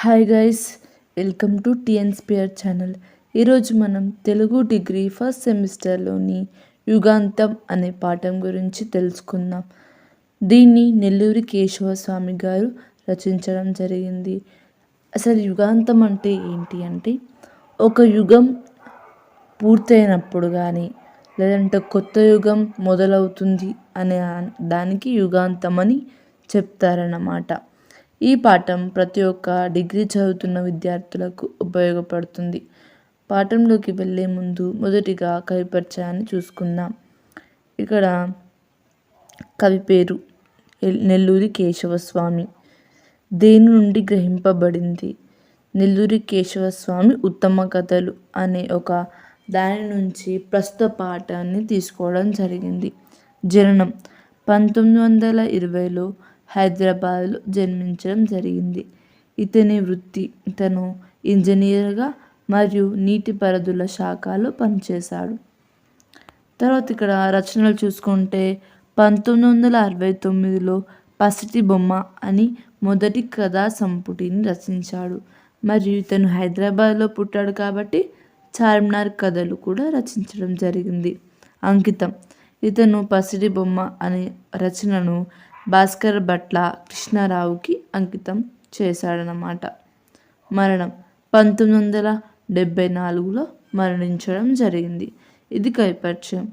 Hi guys welcome to TNSphere channel ఈరోజు మనం Telugu degree first సెమిస్టర్లోని యుగాంతం అనే పాఠం గురించి తెలుసుకుందాం. దీన్ని నెల్లూరి కేశవ స్వామి గారు రచించడం జరిగింది. అసలు యుగాంతం అంటే ఏంటి అంటే ఒక యుగం పూర్తయినప్పుడు కానీ లేదంటే కొత్త యుగం మొదలవుతుంది అనే దానికి యుగాంతం అని చెప్తారన్నమాట. ఈ పాఠం ప్రతి ఒక్క డిగ్రీ చదువుతున్న విద్యార్థులకు ఉపయోగపడుతుంది. పాఠంలోకి వెళ్ళే ముందు మొదటిగా కవి పరిచయాన్ని చూసుకుందాం. ఇక్కడ కవి పేరు నెల్లూరి కేశవస్వామి. దేని నుండి గ్రహింపబడింది? నెల్లూరి కేశవస్వామి ఉత్తమ కథలు అనే ఒక దాని నుంచి ప్రస్తుత పాఠాన్ని తీసుకోవడం జరిగింది. జననం పంతొమ్మిది వందల ఇరవైలో హైదరాబాద్లో జన్మించడం జరిగింది. ఇతని వృత్తి ఇతను ఇంజనీర్గా మరియు నీటిపారుదల శాఖలో పనిచేశాడు. తర్వాత ఇక్కడ రచనలు చూసుకుంటే పంతొమ్మిది వందల అరవై తొమ్మిదిలో పసిటి బొమ్మ అని మొదటి కథా సంపుటిని రచించాడు. మరియు ఇతను హైదరాబాద్లో పుట్టాడు కాబట్టి చార్మినార్ కథలు కూడా రచించడం జరిగింది. అంకితం. ఇతను పసిడి బొమ్మ అనే రచనను భాస్కర్ భట్ల కృష్ణారావుకి అంకితం చేశాడనమాట మరణం పంతొమ్మిది వందల డెబ్భై నాలుగులో మరణించడం జరిగింది. ఇది కైపరిచయం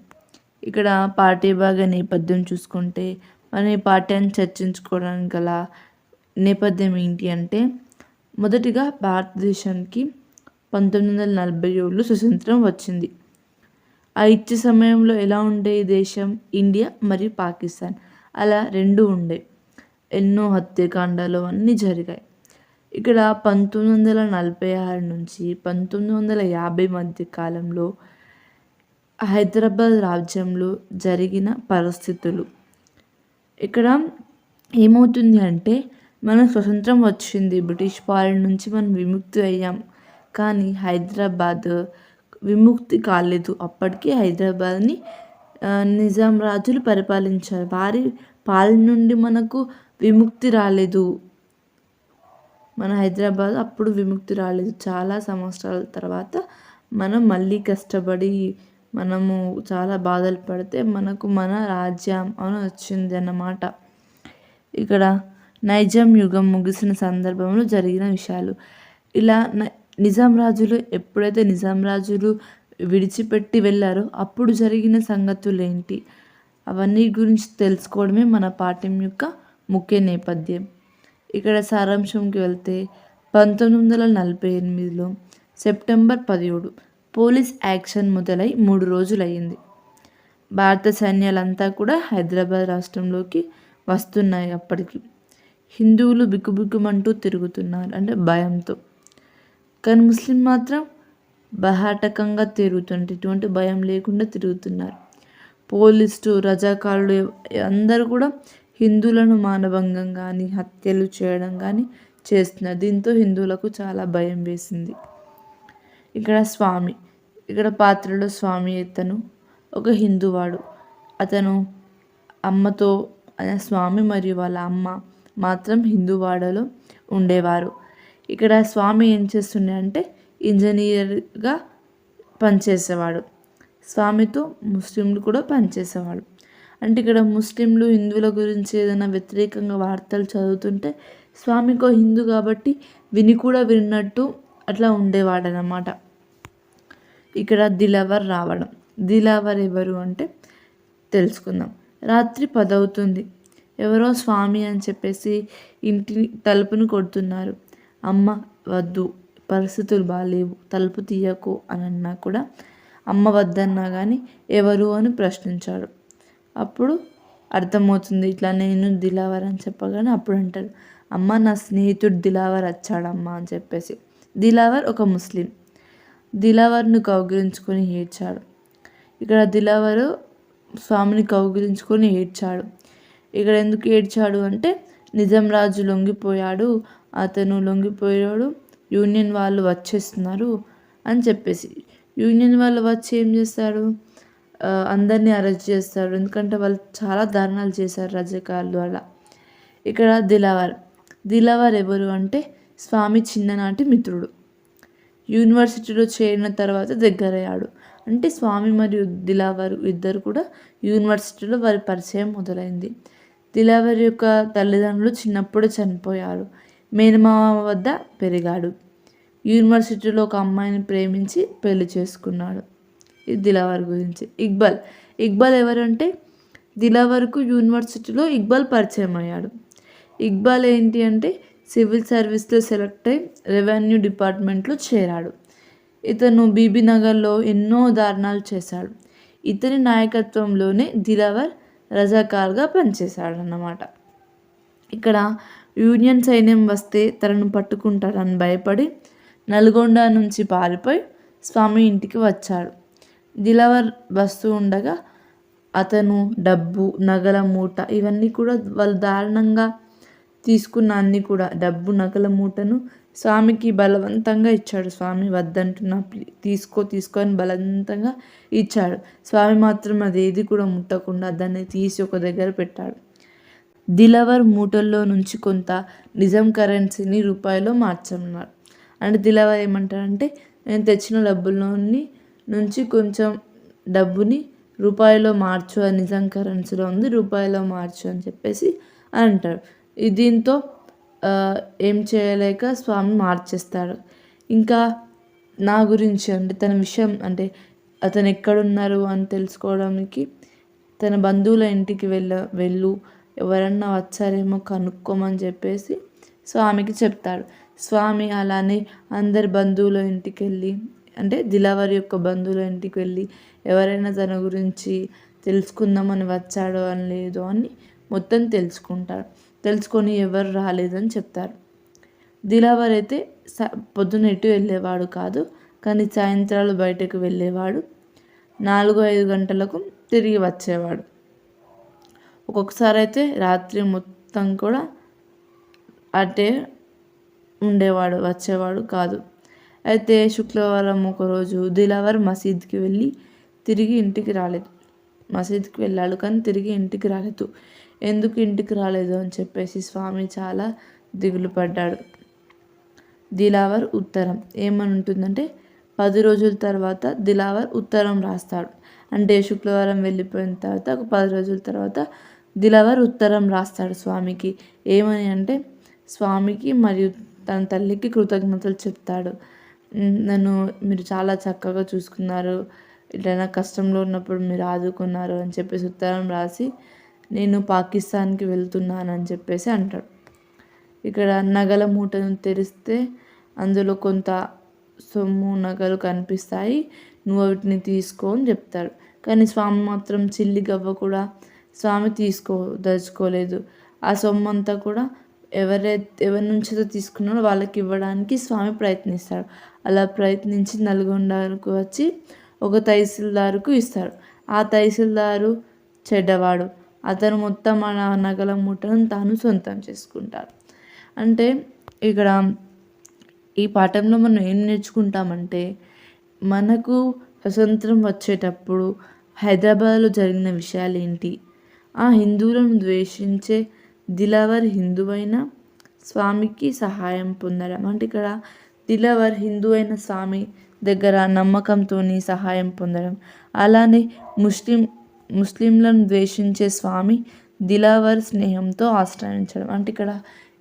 ఇక్కడ పార్టీ పాఠ్యభాగ నేపథ్యం చూసుకుంటే మన ఈ పార్టీని చర్చించుకోవడానికి గల నేపథ్యం ఏంటి అంటే మొదటిగా భారతదేశానికి పంతొమ్మిది వందల నలభై ఏడులో స్వతంత్రం వచ్చింది. ఆ ఇచ్చే సమయంలో ఎలా ఉండే దేశం? ఇండియా మరియు పాకిస్తాన్. అలా రెండు ఉండే. ఎన్నో హత్యాకాండాలు అన్నీ జరిగాయి. ఇక్కడ పంతొమ్మిది వందల నలభై ఆరు నుంచి పంతొమ్మిది వందల యాభై మధ్య కాలంలో హైదరాబాద్ రాజ్యంలో జరిగిన పరిస్థితులు. ఇక్కడ ఏమవుతుంది అంటే మనం స్వతంత్రం వచ్చింది. బ్రిటిష్ పాలన నుంచి మనం విముక్తి అయ్యాం. కానీ హైదరాబాద్ విముక్తి కాలేదు. అప్పటికీ హైదరాబాద్ని నిజాం రాజులు పరిపాలించారు. వారి పాలన నుండి మనకు విముక్తి రాలేదు. మన హైదరాబాద్ అప్పుడు విముక్తి రాలేదు. చాలా సంవత్సరాల తర్వాత మనం మళ్ళీ కష్టపడి మనము చాలా బాధలు పడితే మనకు మన రాజ్యం అని వచ్చింది అన్నమాట. ఇక్కడ నైజాం యుగం ముగిసిన సందర్భంలో జరిగిన విషయాలు. ఇలా నిజాం రాజులు ఎప్పుడైతే నిజాం రాజులు విడిచిపెట్టి వెళ్ళారో అప్పుడు జరిగిన సంగతులు ఏంటి అవన్నీ గురించి తెలుసుకోవడమే మన పాఠ్యం యొక్క ముఖ్య నేపథ్యం. ఇక్కడ సారాంశంకి వెళ్తే పంతొమ్మిది వందల నలభై ఎనిమిదిలో సెప్టెంబర్ పదిహేడు పోలీస్ యాక్షన్ మొదలై మూడు రోజులయ్యింది. భారత సైన్యాలంతా కూడా హైదరాబాద్ రాష్ట్రంలోకి వస్తున్నాయి అప్పటికి. హిందువులు బిక్కుబిక్కుమంటూ తిరుగుతున్నారు అంటే భయంతో. కానీ ముస్లిం మాత్రం బహాటకంగా తిరుగుతుంటే ఎటువంటి భయం లేకుండా తిరుగుతున్నారు. పోలీసులు రజాకారులు అందరూ కూడా హిందువులను మానభంగం కానీ హత్యలు చేయడం కానీ చేస్తున్నారు. దీంతో హిందువులకు చాలా భయం వేసింది. ఇక్కడ స్వామి ఇక్కడ పాత్రలో స్వామి అతను ఒక హిందువాడు. అతను అమ్మతో స్వామి మరియు వాళ్ళ అమ్మ మాత్రం హిందూవాడలో ఉండేవారు. ఇక్కడ స్వామి ఏం చేస్తుండే అంటే ఇంజనీర్గా పనిచేసేవాడు. స్వామితో ముస్లింలు కూడా పనిచేసేవాడు అంటే ఇక్కడ ముస్లింలు హిందువుల గురించి ఏదైనా వ్యతిరేకంగా వార్తలు చదువుతుంటే స్వామికో హిందూ కాబట్టి విని కూడా విన్నట్టు అట్లా ఉండేవాడనమాట ఇక్కడ దిలవర్ రావడం. దిలవర్ ఎవరు అంటే తెలుసుకుందాం. రాత్రి పదవుతుంది. ఎవరో స్వామి అని చెప్పేసి ఇంటి తలుపును కొడుతున్నారు. అమ్మ వద్దు. పరిస్థితులు బాగాలేవు తలుపు తీయకు అని అన్నా కూడా అమ్మ వద్దన్నా కానీ ఎవరు అని ప్రశ్నించాడు. అప్పుడు అర్థమవుతుంది ఇట్లా నేను దిలావర్ అని చెప్పగానే అప్పుడు అంటాడు. అమ్మ నా స్నేహితుడు దిలావర్ వచ్చాడమ్మా అని చెప్పేసి. దిలావర్ ఒక ముస్లిం. దిలావర్ను కౌగిలించుకొని ఏడ్చాడు. ఇక్కడ దిలావరు స్వామిని కౌగిలించుకొని ఏడ్చాడు. ఇక్కడ ఎందుకు ఏడ్చాడు అంటే నిజం రాజు లొంగిపోయాడు అతను లొంగిపోయాడు యూనియన్ వాళ్ళు వచ్చేస్తున్నారు అని చెప్పేసి. యూనియన్ వాళ్ళు వచ్చి ఏం చేస్తారు? అందరినీ అరెస్ట్ చేస్తారు. ఎందుకంటే వాళ్ళు చాలా దారుణాలు చేశారు రజాకారులు అలా. ఇక్కడ దిలావర్. దిలావర్ ఎవరు అంటే స్వామి చిన్ననాటి మిత్రుడు. యూనివర్సిటీలో చేరిన తర్వాత దగ్గరయ్యాడు. అంటే స్వామి మరియు దిలావర్ ఇద్దరు కూడా యూనివర్సిటీలో వారి పరిచయం మొదలైంది. దిలావర్ యొక్క తల్లిదండ్రులు చిన్నప్పుడు చనిపోయారు. మేనమామ వద్ద పెరిగాడు. యూనివర్సిటీలో ఒక అమ్మాయిని ప్రేమించి పెళ్ళి చేసుకున్నాడు. ఇది దిలావర్ గురించి. ఇక్బాల్. ఇక్బాల్ ఎవరంటే దిలావర్కు యూనివర్సిటీలో ఇక్బాల్ పరిచయం అయ్యాడు. ఇక్బాల్ ఏంటి అంటే సివిల్ సర్వీస్లో సెలెక్ట్ అయి రెవెన్యూ డిపార్ట్మెంట్లో చేరాడు. ఇతను బీబీ నగర్లో ఎన్నో దారుణాలు చేశాడు. ఇతని నాయకత్వంలోనే దిలావర్ రజాకార్గా పనిచేశాడు అన్నమాట ఇక్కడ యూనియన్ సైన్యం వస్తే తనను పట్టుకుంటాడని భయపడి నల్గొండ నుంచి పారిపోయి స్వామి ఇంటికి వచ్చాడు. దిలవర్ వస్తూ ఉండగా అతను డబ్బు నగల మూట ఇవన్నీ కూడా వాళ్ళు దారుణంగా తీసుకున్న అన్ని కూడా డబ్బు నగల మూటను స్వామికి బలవంతంగా ఇచ్చాడు. స్వామి వద్దంటున్న తీసుకో తీసుకొని బలవంతంగా ఇచ్చాడు. స్వామి మాత్రం అది ఏది కూడా ముట్టకుండా దాన్ని తీసి ఒక దగ్గర పెట్టాడు. దిలవర్ మూటల్లో నుంచి కొంత నిజం కరెన్సీని రూపాయలో మార్చమన్నారు అంటే దిలవర్ ఏమంటారంటే నేను తెచ్చిన డబ్బుల్లోని నుంచి కొంచెం డబ్బుని రూపాయలో మార్చు అని నిజం కరెన్సీలో ఉంది రూపాయలో మార్చు అని చెప్పేసి అని అంటాడు దీంతో ఏం చేయలేక స్వామి మార్చేస్తాడు ఇంకా నా గురించి అంటే తన విషయం అంటే అతను ఎక్కడున్నారు అని తెలుసుకోవడానికి తన బంధువుల ఇంటికి వెళ్ళ వెళ్ళు ఎవరన్నా వచ్చారేమో కనుక్కోమని చెప్పేసి స్వామికి చెప్తాడు స్వామి అలానే అందరి బంధువుల ఇంటికి వెళ్ళి అంటే దిలావర్ యొక్క బంధువుల ఇంటికి వెళ్ళి ఎవరైనా తన గురించి తెలుసుకుందామని వచ్చాడో అని లేదో అని మొత్తం తెలుసుకుంటారు. తెలుసుకొని ఎవరు రాలేదని చెప్తారు. దిలావర్ అయితే స పొద్దున ఎటు వెళ్ళేవాడు కాదు కానీ సాయంత్రాలు బయటకు వెళ్ళేవాడు. నాలుగు ఐదు గంటలకు తిరిగి వచ్చేవాడు. ఒక్కొక్కసారి అయితే రాత్రి మొత్తం కూడా అటే ఉండేవాడు వచ్చేవాడు కాదు. అయితే శుక్రవారం ఒకరోజు దిలావర్ మసీద్కి వెళ్ళి తిరిగి ఇంటికి రాలేదు. మసీద్కి వెళ్ళాడు కానీ తిరిగి ఇంటికి రాలేదు. ఎందుకు ఇంటికి రాలేదు అని చెప్పేసి స్వామి చాలా దిగులు పడ్డాడు. దిలావర్ ఉత్తరం ఏమని ఉంటుందంటే పది రోజుల తర్వాత దిలావర్ ఉత్తరం రాస్తాడు. అంటే శుక్రవారం వెళ్ళిపోయిన తర్వాత ఒక పది రోజుల తర్వాత దిలవర్ ఉత్తరం రాస్తాడు స్వామికి. ఏమని అంటే స్వామికి మరియు తన తల్లికి కృతజ్ఞతలు చెప్తాడు. నన్ను మీరు చాలా చక్కగా చూసుకున్నారు. ఎట్లయినా కష్టంలో ఉన్నప్పుడు మీరు ఆదుకున్నారు అని చెప్పేసి ఉత్తరం రాసి నేను పాకిస్తాన్కి వెళ్తున్నానని చెప్పేసి అంటాడు. ఇక్కడ నగల మూటను తెరిస్తే అందులో కొంత సొమ్ము నగలు కనిపిస్తాయి. నువ్వు వాటిని తీసుకో అని చెప్తాడు. కానీ స్వామి మాత్రం చిల్లి గవ్వ కూడా స్వామి తీసుకో దలుచుకోలేదు. ఆ సొమ్ము అంతా కూడా ఎవరైతే ఎవరి నుంచో తీసుకున్నారో వాళ్ళకి ఇవ్వడానికి స్వామి ప్రయత్నిస్తాడు అలా ప్రయత్నించి నల్గొండకు వచ్చి ఒక తహసీల్దారుకు ఇస్తాడు ఆ తహసీల్దారు చెడ్డవాడు. అతను మొత్తం ఆ నగల మూటను తాను సొంతం చేసుకుంటాడు. అంటే ఇక్కడ ఈ పాఠంలో మనం ఏం నేర్చుకుంటామంటే మనకు స్వతంత్రం వచ్చేటప్పుడు హైదరాబాద్లో జరిగిన విషయాలు ఏంటి ఆ హిందువులను ద్వేషించే దిలవర్ హిందువైన స్వామికి సహాయం పొందడం. అంటే ఇక్కడ దిలవర్ హిందూ అయిన స్వామి దగ్గర నమ్మకంతో సహాయం పొందడం. అలానే ముస్లిం ముస్లింలను ద్వేషించే స్వామి దిలావర్ స్నేహంతో ఆశ్రయించడం. అంటే ఇక్కడ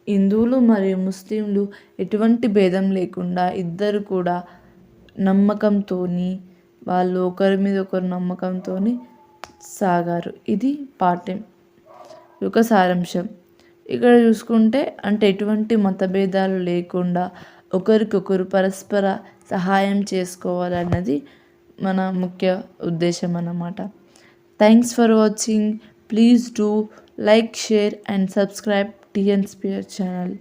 హిందువులు మరియు ముస్లింలు ఎటువంటి భేదం లేకుండా ఇద్దరు కూడా నమ్మకంతో వాళ్ళు ఒకరి మీద ఒకరు నమ్మకంతో సాగారు. ఇది పాఠ్యం. యొక్క సారాంశం. ఇక్కడ చూసుకుంటే అంటే ఎటువంటి మతభేదాలు లేకుండా ఒకరికొకరు పరస్పర సహాయం చేసుకోవాలన్నది మన ముఖ్య ఉద్దేశం అన్నమాట. Thanks for watching please do like share and subscribe TN sphere channel